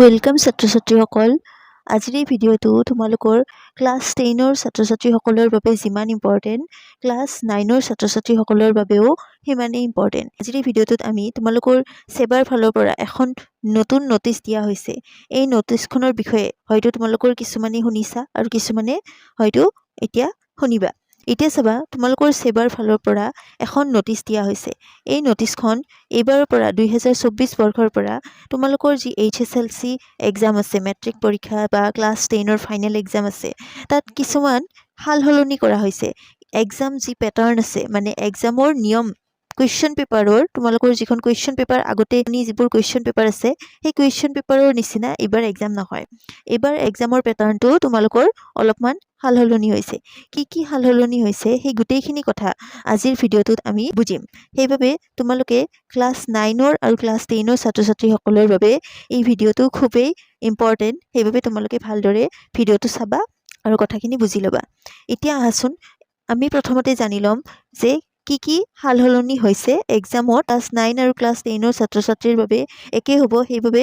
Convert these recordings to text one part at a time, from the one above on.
Welcome ছাত্ৰ ছাত্ৰীসকল আজিৰ এই ভিডিঅ'টো তোমালোকৰ ক্লাছ টেনৰ ছাত্ৰ ছাত্ৰীসকলৰ বাবে যিমান ইম্পৰ্টেণ্ট ক্লাছ নাইনৰ ছাত্ৰ ছাত্ৰীসকলৰ বাবেও সিমানেই ইম্পৰ্টেণ্ট আজিৰ এই ভিডিঅ'টোত আমি তোমালোকৰ ছেবাৰ ফালৰ পৰা এখন নতুন ন'টিচ দিয়া হৈছে। এই ন'টিচখনৰ বিষয়ে হয়তো তোমালোকৰ কিছুমানে শুনিছা আৰু কিছুমানে হয়তো এতিয়া শুনিবা। এতিয়া চাবা, তোমালোকৰ ছেবাৰ ফালৰ পৰা এখন ন'টিচ দিয়া হৈছে। এই ন'টিছখন এইবাৰৰ পৰা দুহেজাৰ চৌব্বিছ বৰ্ষৰ পৰা তোমালোকৰ যি H S L C exam আছে মেট্ৰিক পৰীক্ষা বা ক্লাছ টেনৰ ফাইনেল এক্সাম আছে, তাত কিছুমান সাল সলনি কৰা হৈছে। এক্সাম যি পেটাৰ্ণ আছে মানে এক্সামৰ নিয়ম কুৱেশ্যন পেপাৰৰ তোমালোকৰ যিখন কুৱেশ্যন পেপাৰ আগতে নি যিবোৰ কুৱেশ্যন পেপাৰ আছে, সেই কুৱেশ্যন পেপাৰৰ নিচিনা এইবাৰ এক্সাম নহয়। এইবাৰ এক্সামৰ পেটাৰ্ণটো তোমালোকৰ অলপমান সাল সলনি হৈছে। কি কি সাল সলনি হৈছে, সেই গোটেইখিনি কথা আজিৰ ভিডিঅ'টোত আমি বুজিম। সেইবাবে তোমালোকে ক্লাছ নাইনৰ আৰু ক্লাছ টেনৰ ছাত্ৰ ছাত্ৰীসকলৰ বাবে এই ভিডিঅ'টো খুবেই ইম্পৰ্টেণ্ট সেইবাবে তোমালোকে ভালদৰে ভিডিঅ'টো চাবা আৰু কথাখিনি বুজি ল'বা। এতিয়া আহাচোন, আমি প্ৰথমতে জানি ল'ম যে কি কি সাল সলনি হৈছে এক্সামত ক্লাছ নাইন আৰু ক্লাছ টেনৰ ছাত্ৰ ছাত্ৰীৰ বাবে একেই হ'ব, সেইবাবে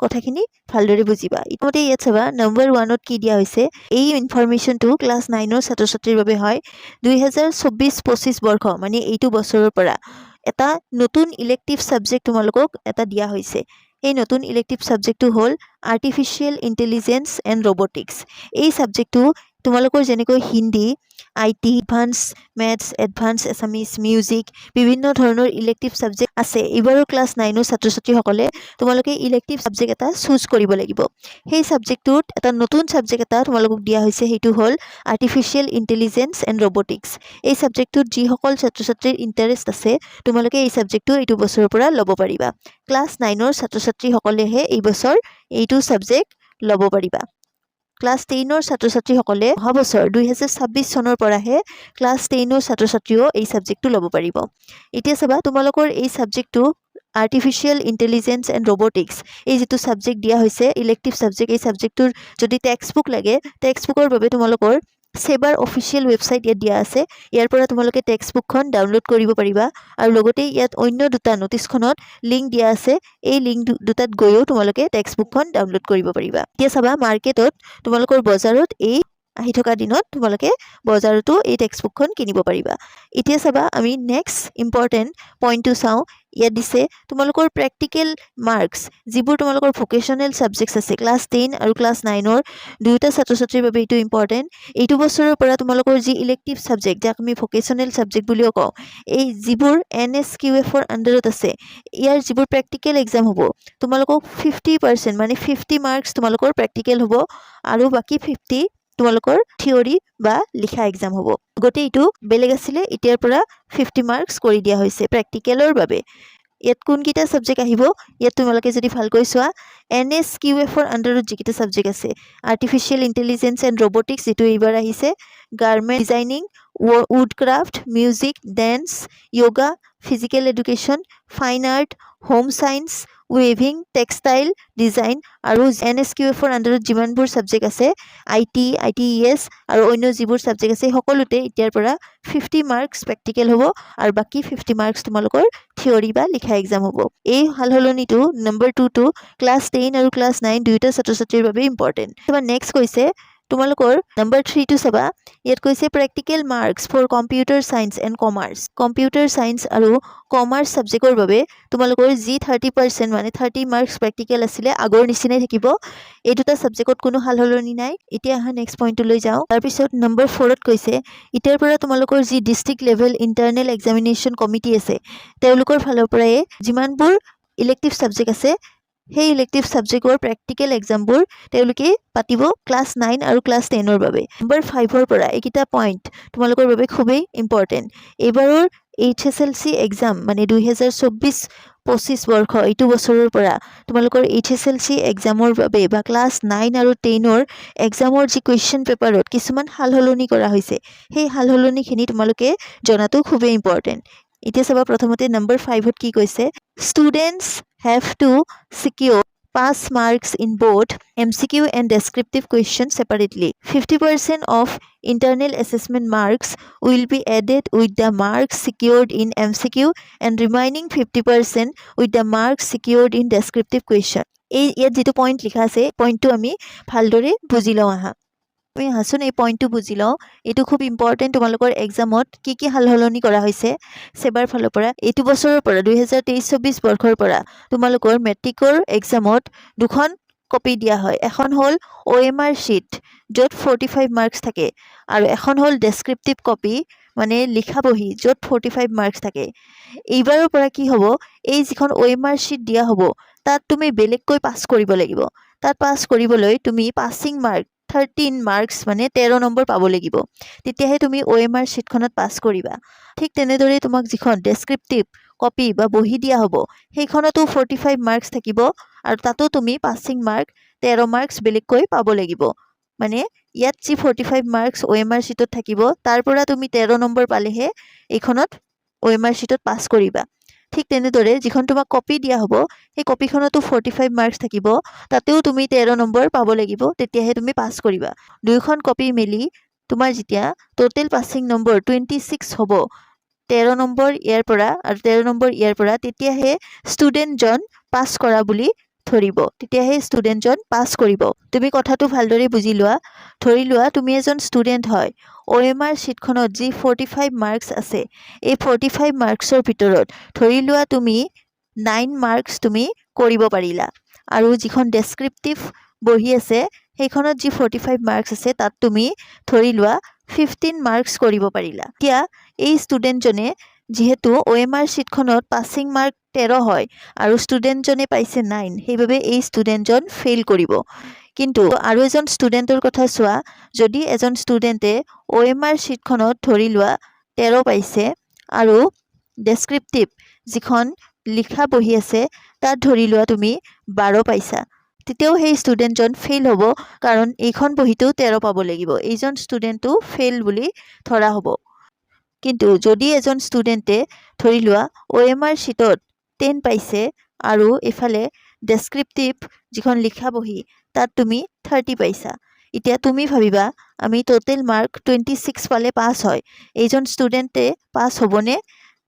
কথাখিনি ভালদৰে বুজিবা। ইতিমধ্যে ইয়াত চাবা নম্বৰ ওৱানত কি দিয়া হৈছে? এই ইনফৰমেশ্যনটো ক্লাছ নাইনৰ ছাত্ৰ ছাত্ৰীৰ বাবে হয় দুহেজাৰ চৌব্বিছ পঁচিছ বৰ্ষ মানে এইটো বছৰৰ পৰা। এটা নতুন ইলেক্টিভ ছাবজেক্ট তোমালোকক এটা দিয়া হৈছে। এই নতুন ইলেক্টিভ ছাবজেক্টটো হ'ল আৰ্টিফিচিয়েল ইণ্টেলিজেঞ্চ এণ্ড ৰবটিক্স এই ছাবজেক্টটো তোমালোকৰ যেনেকৈ Hindi, I T advance maths advance Assamese music বিভিন্ন ধৰণৰ ইলেক্টিভ ছাবজেক্ট আছে এইবাৰৰ ক্লাছ নাইনৰ ছাত্ৰ ছাত্ৰীসকলে তোমালোকে ইলেক্টিভ ছাবজেক্ট এটা চুজ কৰিব লাগিব। সেই ছাবজেক্টটোত এটা নতুন ছাবজেক্ট এটা তোমালোকক দিয়া হৈছে, সেইটো হ'ল আৰ্টিফিচিয়েল ইণ্টেলিজেঞ্চ এণ্ড ৰবটিক্স এই ছাবজেক্টটোত যিসকল ছাত্ৰ ছাত্ৰীৰ ইণ্টাৰেষ্ট আছে, তোমালোকে এই ছাবজেক্টটো এইটো বছৰৰ পৰা ল'ব পাৰিবা। ক্লাছ নাইনৰ ছাত্ৰ ছাত্ৰীসকলেহে এই বছৰ এইটো ছাবজেক্ট ল'ব পাৰিবা। ক্লাছ টেনৰ ছাত্ৰ ছাত্ৰীসকলে অহা বছৰ দুহেজাৰ ছাব্বিছ চনৰ পৰাহে ক্লাছ টেইনৰ ছাত্ৰ ছাত্ৰীয়েও এই ছাবজেক্টটো ল'ব পাৰিব। এতিয়া চাবা, তোমালোকৰ এই ছাবজেক্টটো আৰ্টিফিচিয়েল ইণ্টেলিজেঞ্চ এণ্ড ৰবটিক্স, এই যিটো ছাবজেক্ট দিয়া হৈছে, ইলেক্টিভ ছাবজেক্ট, এই ছাবজেক্টটোৰ যদি টেক্সট বুক লাগে টেক্সট বুকৰ বাবে তোমালোকৰ ছেবাৰ অফিচিয়েল ৱেবছাইট ইয়াত দিয়া আছে। ইয়াৰ পৰা তোমালোকে টেক্সট বুকখন ডাউনলোড কৰিব পাৰিবা। আৰু লগতে ইয়াত অন্য দুটা ন'টিচখনত লিংক দিয়া আছে। এই লিংক দুটাত গৈও তোমালোকে টেক্সট বুকখন ডাউনলোড কৰিব পাৰিবা। এতিয়া চাবা মাৰ্কেটত তোমালোকৰ বজাৰত এই আহি থকা দিনত তোমালোকে বজাৰতো এই টেক্সট বুকখন কিনিব পাৰিবা। এতিয়া চাবা, আমি নেক্সট ইম্পৰ্টেণ্ট পইণ্টটো চাওঁ। ইয়াত দিছে, তোমালোকৰ প্ৰেক্টিকেল মাৰ্কছ যিবোৰ তোমালোকৰ ভকেশ্যনেল ছাবজেক্টছ আছে ক্লাছ টেন আৰু ক্লাছ নাইনৰ দুয়োটা ছাত্ৰ ছাত্ৰীৰ বাবে এইটো ইম্পৰ্টেণ্ট এইটো বছৰৰ পৰা তোমালোকৰ যি ইলেক্টিভ ছাবজেক্ট যাক আমি ভকেশ্যনেল ছাবজেক্ট বুলিও কওঁ, এই যিবোৰ এন এছ কিউ এফৰ আণ্ডাৰত আছে, ইয়াৰ যিবোৰ প্ৰেক্টিকেল এক্সাম হ'ব, তোমালোকক ফিফটি পাৰ্চেণ্ট মানে ফিফটি মাৰ্কছ তোমালোকৰ প্ৰেক্টিকেল হ'ব আৰু বাকী ফিফটি তোমালোকৰ থিয়ৰী বা লিখা এক্সাম হ'ব। গতিকে এইটো বেলেগ আছিলে, এতিয়াৰ পৰা ফিফটি মাৰ্কছ কৰি দিয়া হৈছে প্ৰেক্টিকেলৰ বাবে। ইয়াত কোনকেইটা ছাবজেক্ট আহিব, ইয়াত তোমালোকে যদি ভালকৈ চোৱা এন এছ কিউ এফৰ আণ্ডাৰত যিকেইটা ছাবজেক্ট আছে আৰ্টিফিচিয়েল ইণ্টেলিজেঞ্চ এণ্ড ৰবটিক্স যিটো এইবাৰ আহিছে garment designing wood craft music dance yoga physical education fine art home science ৱেভিং textile design আৰু এন এছ কিউ এফৰ আণ্ডাৰত যিমানবোৰ ছাবজেক্ট আছে I T I T E S আৰু অন্য যিবোৰ ছাবজেক্ট আছে, সকলোতে এতিয়াৰ পৰা ফিফটি মাৰ্কছ প্ৰেক্টিকেল হ'ব আৰু বাকী ফিফটি মাৰ্কছ তোমালোকৰ থিয়ৰী বা লিখা এক্সাম হ'ব। এই সাল সলনিটো নম্বৰ টুটো ক্লাছ টেন আৰু ক্লাছ নাইন দুয়োটা ছাত্ৰ ছাত্ৰীৰ বাবে ইম্পৰ্টেণ্ট তাৰপৰা নেক্সট কৈছে তোমালোকৰ নম্বৰ থ্ৰীটো চাবা। ইয়াত কৈছে practical marks for computer science and commerce computer science আৰু কমাৰ্চ ছাবজেক্টৰ বাবে তোমালোকৰ যি থাৰ্টি পাৰ্চেণ্ট মানে থাৰ্টি মাৰ্কছ প্ৰেক্টিকেল আছিলে, আগৰ নিচিনাই থাকিব। এই দুটা ছাবজেক্টত কোনো সাল সলনি নাই। এতিয়া অহা নেক্সট পইণ্টলৈ যাওঁ। তাৰপিছত নম্বৰ ফ'ৰত কৈছে, এতিয়াৰ পৰা তোমালোকৰ যি district level internal examination committee আছে, তেওঁলোকৰ ফালৰ পৰাই যিমানবোৰ ইলেক্টিভ ছাবজেক্ট আছে সেই ইলেক্টিভ ছাবজেক্টৰ প্ৰেক্টিকেল এক্সামবোৰ তেওঁলোকে পাতিব ক্লাছ নাইন আৰু ক্লাছ টেনৰ বাবে। নম্বৰ ফাইভৰ পৰা এইকেইটা পইণ্ট তোমালোকৰ বাবে খুবেই ইম্পৰ্টেণ্ট এইবাৰৰ H S L C exam মানে দুহেজাৰ চৌব্বিছ পঁচিছ বৰ্ষ এইটো বছৰৰ পৰা তোমালোকৰ এইচ এছ এল চি এক্সামৰ বাবে বা ক্লাছ নাইন আৰু টেনৰ এক্সামৰ যি কুৱেশ্যন পেপাৰত কিছুমান সাল সলনি কৰা হৈছে, সেই সাল সলনিখিনি তোমালোকে জনাটো খুবেই ইম্পৰ্টেণ্ট এতিয়া চাবা প্ৰথমতে নম্বৰ ফাইভত কি কৈছে? Students have to secure pass marks in both M C Q and descriptive question separately fifty percent of internal assessment marks will be added with the marks secured in M C Q and remaining fifty percent with the marks secured in descriptive question এই ইয়াত যিটো point লিখা আছে পইণ্টটো আমি ভালদৰে বুজি লওঁ আহা। আমি আহাচোন এই পইণ্টটো বুজি লওঁ। এইটো খুব ইম্পৰ্টেণ্ট তোমালোকৰ এক্সামত কি কি সাল সলনি কৰা হৈছে চেবাৰ ফালৰ পৰা। এইটো বছৰৰ পৰা, দুহেজাৰ তেইছ চৌবিছ বৰ্ষৰ পৰা তোমালোকৰ মেট্ৰিকৰ এক্সামত দুখন কপি দিয়া হয়। এখন হ'ল অ' এম আৰ শ্বীট য'ত ফৰ্টি ফাইভ মাৰ্কছ থাকে, আৰু এখন হ'ল ডেছক্ৰিপটিভ কপি মানে লিখা বহি, য'ত ফৰ্টি ফাইভ মাৰ্কছ থাকে। এইবাৰৰ পৰা কি হ'ব, এই যিখন অ' এম আৰ শ্বীট দিয়া হ'ব, তাত তুমি বেলেগকৈ পাছ কৰিব লাগিব। তাত পাছ কৰিবলৈ তুমি পাছিং মাৰ্ক থাৰ্টিন মাৰ্কছ মানে তেৰ নম্বৰ পাব লাগিব। তেতিয়াহে তুমি অ' এম আৰ শ্বীটখনত পাছ কৰিবা। ঠিক তেনেদৰে তোমাক যিখন ডেছক্ৰিপটিভ কপি বা বহি দিয়া হ'ব, সেইখনতো ফৰ্টি ফাইভ মাৰ্কছ থাকিব আৰু তাতো তুমি পাছিং মাৰ্ক তেৰ মাৰ্কছ বেলেগকৈ পাব লাগিব। মানে ইয়াত যি forty five marks O' M R শ্বীটত থাকিব, তাৰ পৰা তুমি তেৰ নম্বৰ পালেহে এইখনত অ' এম আৰ শ্বীটত পাছ কৰিবা। ঠিক তেনেদৰে যিখন তোমাক কপি দিয়া হ'ব, সেই কপিখনতো ফৰ্টি ফাইভ মাৰ্কছ থাকিব, তাতেও তুমি তেৰ নম্বৰ পাব লাগিব, তেতিয়াহে তুমি পাছ কৰিবা। দুয়োখন কপি মিলি তোমাৰ যেতিয়া total passing number twenty six হ'ব, তেৰ নম্বৰ ইয়াৰ পৰা আৰু তেৰ নম্বৰ ইয়াৰ পৰা তেতিয়াহে ষ্টুডেণ্টজন পাছ কৰা বুলি ধৰিব। তেতিয়াহে ষ্টুডেণ্টজন পাছ কৰিব। তুমি কথাটো ভালদৰে বুজি লোৱা। ধৰি লোৱা, তুমি এজন ষ্টুডেণ্ট হয়। অ' এম আৰ শ্বীটখনত যি ফৰ্টি ফাইভ মাৰ্কছ আছে, এই ফৰ্টি ফাইভ মাৰ্কছৰ ভিতৰত ধৰি লোৱা তুমি নাইন মাৰ্কছ তুমি কৰিব পাৰিলা। আৰু যিখন ডেছক্ৰিপটিভ বহি আছে, সেইখনত যি ফৰ্টি ফাইভ মাৰ্কছ আছে, তাত তুমি ধৰি লোৱা ফিফটিন মাৰ্কছ কৰিব পাৰিলা। এতিয়া এই ষ্টুডেণ্টজনে যিহেতু অ' এম আৰ শ্বীটখনত পাছিং মাৰ্ক তেৰ হয় আৰু ষ্টুডেণ্টজনে পাইছে নাইন সেইবাবে এই ষ্টুডেণ্টজন ফেইল কৰিব। কিন্তু আৰু এজন ষ্টুডেণ্টৰ কথা চোৱা, যদি এজন ষ্টুডেণ্টে অ' এম আৰ শ্বীটখনত ধৰি লোৱা তেৰ পাইছে আৰু ডেছক্ৰিপটিভ যিখন লিখা বহি আছে, তাত ধৰি লোৱা তুমি বাৰ পাইছা, তেতিয়াও সেই ষ্টুডেণ্টজন ফেইল হ'ব কাৰণ এইখন বহীতো তেৰ পাব লাগিব, এইজন ষ্টুডেণ্টটো ফেইল বুলি ধৰা হ'ব। কিন্তু যদি এজন ষ্টুডেণ্টে ধৰি লোৱা অ' এম আৰ শ্বীটত টেন পাইছে আৰু এইফালে ডেছক্ৰিপটিভ যিখন লিখা বহি, তাত তুমি থাৰ্টি পাইছা। এতিয়া তুমি ভাবিবা, আমি টোটেল মাৰ্ক টুৱেণ্টি ছিক্স পালে পাছ হয়। এইজন ষ্টুডেণ্টে পাছ হ'বনে?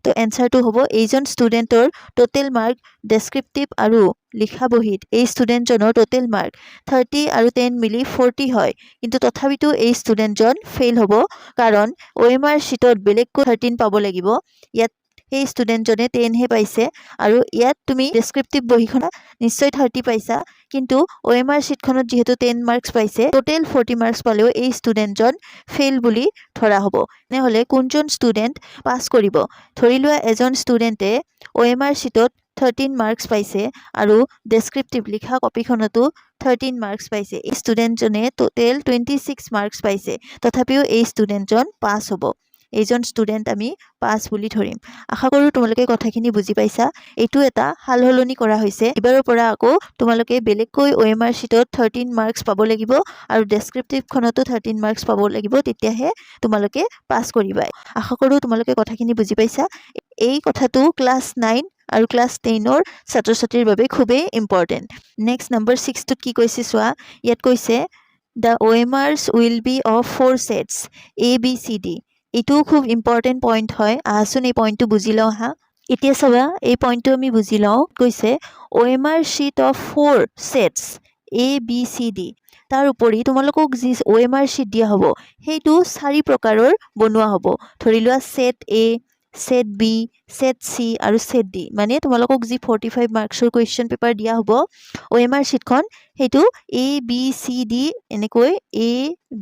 তো এনচাৰটো হ'ব এইজন ষ্টুডেণ্টৰ ট'টেল মাৰ্ক ডেছক্ৰিপটিভ আৰু লিখা বহীত এই ষ্টুডেণ্টজনৰ ট'টেল মাৰ্ক থাৰ্টি আৰু টেন মিলি ফৰ্টি হয়। কিন্তু তথাপিতো এই ষ্টুডেণ্টজন ফেইল হ'ব। কাৰণ অ' এম আৰ শ্বীটত বেলেগকৈ থাৰ্টিন পাব লাগিব। ইয়াত সেই ষ্টুডেণ্টজনে টেনহে পাইছে। আৰু ইয়াত তুমি ডেছক্ৰিপটিভ বহীখনত নিশ্চয় থাৰ্টি পাইছা। কিন্তু অ' এম আৰ শ্বীটখনত যিহেতু টেন মাৰ্কছ পাইছে ট'টেল ফৰ্টি মাৰ্কছ পালেও এই ষ্টুডেণ্টজন ফেইল বুলি ধৰা হ'ব। তেনেহ'লে কোনজন ষ্টুডেণ্ট পাছ কৰিব? ধৰি লোৱা এজন ষ্টুডেণ্টে অ' এম আৰ শ্বীটত থাৰ্টিন মাৰ্কছ পাইছে আৰু ডেছক্ৰিপটিভ লিখা কপিখনতো থাৰ্টিন মাৰ্কছ পাইছে। এই ষ্টুডেণ্টজনে ট'টেল টুৱেণ্টি ছিক্স মাৰ্কছ পাইছে। তথাপিও এই ষ্টুডেণ্টজন পাছ হ'ব। এইজন ষ্টুডেণ্ট আমি পাছ বুলি ধৰিম। আশা কৰোঁ তোমালোকে কথাখিনি বুজি পাইছা। এইটো এটা সাল সলনি কৰা হৈছে। এইবাৰৰ পৰা আকৌ তোমালোকে বেলেগকৈ অ' এম আৰ শ্বীটত থাৰ্টিন মাৰ্কছ পাব লাগিব আৰু ডেছক্ৰিপটিভখনতো থাৰ্টিন মাৰ্কছ পাব লাগিব, তেতিয়াহে তোমালোকে পাছ কৰিবা আশা কৰোঁ তোমালোকে কথাখিনি বুজি পাইছা। এই কথাটো ক্লাছ নাইন আৰু ক্লাছ টেনৰ ছাত্ৰ ছাত্ৰীৰ বাবে খুবেই ইম্পৰ্টেণ্ট নেক্সট নম্বৰ ছিক্সটোত কি কৈছে চোৱা? ইয়াত কৈছে the O' M Rs will be of four sets A B C D এইটোও খুব ইম্পৰ্টেণ্ট পইণ্ট হয়। আহাচোন এই পইণ্টটো বুজি লওঁ আহা এতিয়া চাবা, এই পইণ্টটো আমি বুজি লওঁ, কৈছে O' M R sheet of four sets A B C D তাৰ উপৰি তোমালোকক যি অ' এম আৰ শ্বীট দিয়া হ'ব, সেইটো চাৰি প্ৰকাৰৰ বনোৱা হ'ব। ধৰি লোৱা ছেট এ ছেট বি ছেট চি আৰু ছেট ডি মানে তোমালোকক যি ফৰ্টি ফাইভ মাৰ্কছৰ কুৱেশ্যন পেপাৰ দিয়া হ'ব অ' এম আৰ শ্বীটখন সেইটো এ বি চি ডি এনেকৈ এ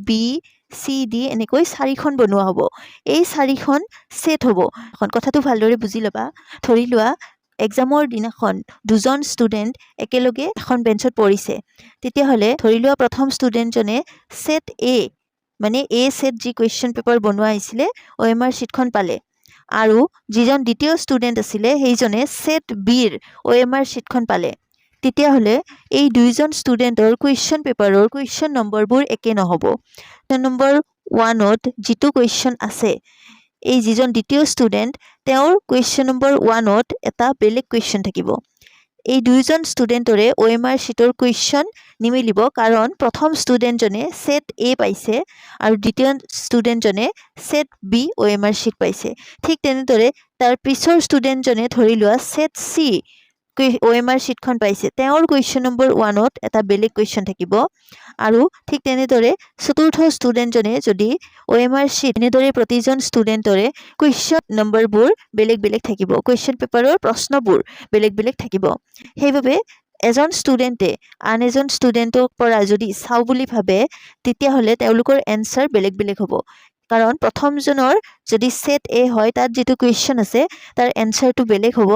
বি চি ডি এনেকৈ চাৰিখন বনোৱা হ'ব। এই চাৰিখন ছেট হ'ব। এখন কথাটো ভালদৰে বুজি ল'বা। ধৰি লোৱা, এক্সামৰ দিনাখন দুজন ষ্টুডেণ্ট একেলগে এখন বেঞ্চত পৰিছে। তেতিয়াহ'লে ধৰি লোৱা প্ৰথম ষ্টুডেণ্টজনে ছেট এ মানে এ ছেট যি কুৱেশ্যন পেপাৰ বনোৱা আহিছিলে অ' এম আৰ শ্বীটখন পালে। আৰু যিজন দ্বিতীয় ষ্টুডেণ্ট আছিলে, সেইজনে ছেট বিৰ অ' এম আৰ শ্বীটখন পালে। তেতিয়াহ'লে এই দুইজন ষ্টুডেণ্টৰ কুৱেশ্যন পেপাৰৰ কুৱেশ্যন নম্বৰবোৰ একে নহ'ব। নম্বৰ ওৱানত যিটো কুৱেশ্যন আছে, এই যিজন দ্বিতীয় ষ্টুডেণ্ট তেওঁৰ কুৱেশ্যন নম্বৰ ওৱানত এটা বেলেগ কুৱেশ্যন থাকিব। এই দুয়োজন ষ্টুডেণ্টৰে অ' এম আৰ শ্বীটৰ কুৱেশ্যন নিমিলিব কাৰণ প্ৰথম ষ্টুডেণ্টজনে ছেট এ পাইছে আৰু দ্বিতীয় ষ্টুডেণ্টজনে set B O' M R sheet পাইছে। ঠিক তেনেদৰে তাৰ পিছৰ ষ্টুডেণ্টজনে ধৰি লোৱা ছেট চি আৰ শ্বীটখন পাইছে। তেওঁৰ কুৱেশ্যন নম্বৰ ওৱানত এটা বেলেগ কুৱেশ্যন থাকিব। আৰু ঠিক তেনেদৰে চতুৰ্থ ষ্টুডেণ্টজনে যদি আৰ শ্বীট এনেদৰে প্ৰতিজন ষ্টুডেণ্টৰে কুৱেশ্যন নম্বৰবোৰ বেলেগ বেলেগ থাকিব। কুৱেশ্যন পেপাৰৰ প্ৰশ্নবোৰ বেলেগ বেলেগ থাকিব। সেইবাবে এজন ষ্টুডেণ্টে আন এজন ষ্টুডেণ্টক পৰা যদি চাওঁ বুলি ভাবে, তেতিয়াহ'লে তেওঁলোকৰ এনচাৰ বেলেগ বেলেগ হ'ব। কাৰণ প্ৰথমজনৰ যদি ছেট এ হয়, তাত যিটো কুৱেশ্যন আছে, তাৰ এনচাৰটো বেলেগ হ'ব।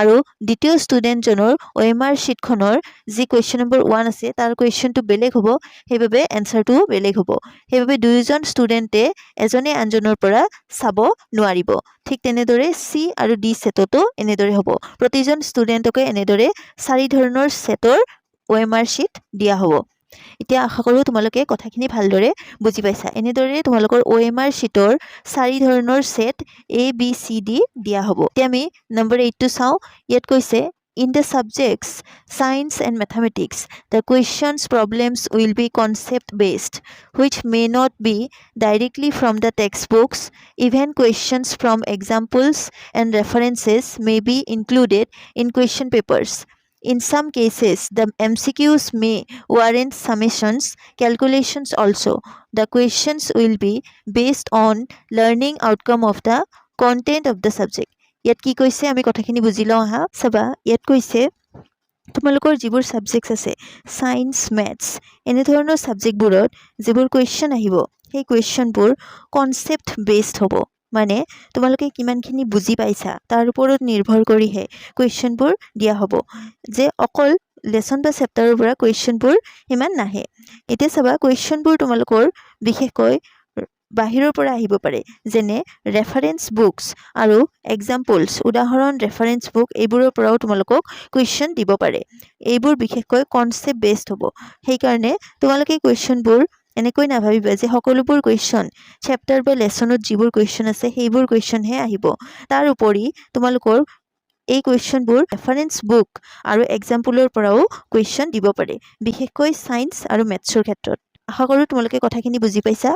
আৰু দ্বিতীয় ষ্টুডেণ্টজনৰ এম আৰ শ্বীটখনৰ যি কুৱেশ্যন নম্বৰ ওৱান আছে, তাৰ কুৱেশ্যনটো বেলেগ হ'ব, সেইবাবে এনচাৰটোও বেলেগ হ'ব। সেইবাবে দুয়োজন ষ্টুডেণ্টে এজনে আনজনৰ পৰা চাব নোৱাৰিব। ঠিক তেনেদৰে চি আৰু ডি ছেটতো এনেদৰে হ'ব। প্ৰতিজন ষ্টুডেণ্টকে এনেদৰে চাৰি ধৰণৰ ছেটৰ আৰ শ্বীট দিয়া হ'ব। এতিয়া আশা কৰোঁ তোমালোকে কথাখিনি ভালদৰে বুজি পাইছা। এনেদৰে তোমালোকৰ অ' এম আৰ শ্বীটৰ চাৰি ধৰণৰ ছেট এ বি চি ডি দিয়া হ'ব। এতিয়া আমি নম্বৰ এইটটো চাওঁ। ইয়াত কৈছে in the subjects science and mathematics the questions problems will be concept based which may not be directly from the text books even questions from examples and references may be included in question papers In some cases, the MCQs may warrant summations, calculations also. The questions will be based on learning outcome of the content of the subject. ইয়াত কি কৈছে আমি কথাখিনি বুজি লওঁ আহা চাবা ইয়াত কৈছে তোমালোকৰ যিবোৰ ছাবজেক্টছ আছে ছায়েন্স মেথছ এনেধৰণৰ ছাবজেক্টবোৰত যিবোৰ কুৱেশ্যন আহিব সেই কুৱেশ্যনবোৰ কনচেপ্ট বেছড হ'ব মানে তোমালোকে কিমানখিনি বুজি পাইছা? তাৰ ওপৰত নিৰ্ভৰ কৰিহে কুৱেশ্যনবোৰ দিয়া হ'ব। যে অকল লেচন বা চেপ্টাৰৰ পৰা কুৱেশ্যনবোৰ সিমান নাহে। এতিয়া চাবা, কুৱেশ্যনবোৰ তোমালোকৰ বিশেষকৈ বাহিৰৰ পৰা আহিব পাৰে, যেনে ৰেফাৰেঞ্চ বুকছ আৰু এক্সাম্পলছ উদাহৰণ ৰেফাৰেঞ্চ বুক এইবোৰৰ পৰাও তোমালোকক কুৱেশ্যন দিব পাৰে। এইবোৰ বিশেষকৈ কনচেপ্ট বেছড হ'ব। সেইকাৰণে তোমালোকে কুৱেশ্যনবোৰ এনেকৈ নাভাবিবা যে সকলোবোৰ কুৱেশ্যন চেপ্টাৰ বা লেচনত যিবোৰ কুৱেশ্যন আছে, সেইবোৰ কুৱেশ্যনহে আহিব। তাৰ উপৰি, তোমালোকৰ এই কুৱেশ্যনবোৰ ৰেফাৰেঞ্চ বুক আৰু এক্সাম্পলৰ পৰাও কুৱেশ্যন দিব পাৰে, বিশেষকৈ ছায়েন্স আৰু মেথছৰ ক্ষেত্ৰত। আশা কৰোঁ তোমালোকে কথাখিনি বুজি পাইছা।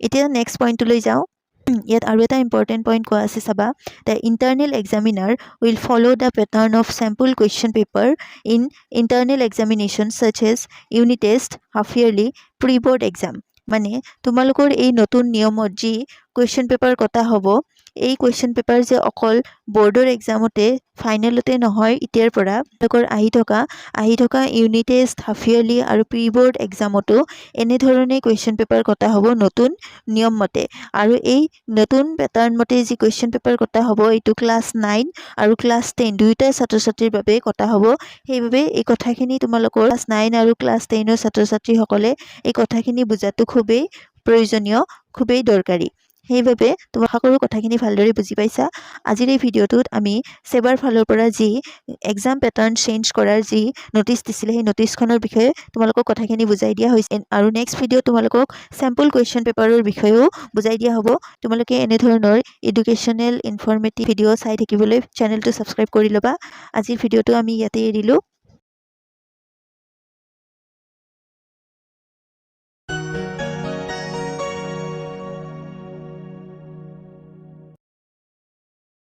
এতিয়া নেক্সট পইণ্টটোলৈ যাওঁ। ইয়াত আৰু এটা ইম্পৰ্টেণ্ট পইণ্ট কোৱা আছে চাবা। The internal examiner will follow' the pattern of sample question paper in internal examination such as unit test half yearly pre board exam মানে তোমালোকৰ এই নতুন নিয়মত যি কুৱেশ্যন পেপাৰ কটা হ'ব এই কুৱেশ্যন পেপাৰ যে অকল বৰ্ডৰ এক্সামতে ফাইনেলতে নহয়, এতিয়াৰ পৰা তেওঁলোকৰ আহি থকা আহি থকা ইউনিট টেষ্ট হাফ ইয়াৰলি আৰু প্ৰি বৰ্ড এক্সামতো এনেধৰণে কুৱেশ্যন পেপাৰ কটা হ'ব নতুন নিয়ম মতে। আৰু এই নতুন পেটাৰ্ণ মতে যি কুৱেশ্যন পেপাৰ কটা হ'ব, এইটো ক্লাছ নাইন আৰু ক্লাছ টেন দুয়োটা ছাত্ৰ ছাত্ৰীৰ বাবে কটা হ'ব। সেইবাবে এই কথাখিনি তোমালোকৰ ক্লাছ নাইন আৰু ক্লাছ টেনৰ ছাত্ৰ ছাত্ৰীসকলে এই কথাখিনি বুজাটো খুবেই প্ৰয়োজনীয়, খুবেই দৰকাৰী। সেইবাবে তোমাৰ আশা কথাখিনি ভালদৰে বুজি পাইছা। আজিৰ এই ভিডিঅ'টোত আমি ছেবাৰ ফালৰ পৰা যি এক্সাম পেটাৰ্ণ চেঞ্জ কৰাৰ যি ন'টিচ দিছিলে, সেই ন'টিচখনৰ বিষয়ে তোমালোকক কথাখিনি বুজাই দিয়া হৈছে। আৰু নেক্সট ভিডিঅ'ত তোমালোকক চেম্পল কুৱেশ্যন পেপাৰৰ বিষয়েও বুজাই দিয়া হ'ব। তোমালোকে এনেধৰণৰ এডুকেশ্যনেল ইনফৰ্মেটিভ ভিডিঅ' চাই থাকিবলৈ চেনেলটো ছাবস্ক্ৰাইব কৰি ল'বা। আজিৰ ভিডিঅ'টো আমি ইয়াতে এৰিলোঁ।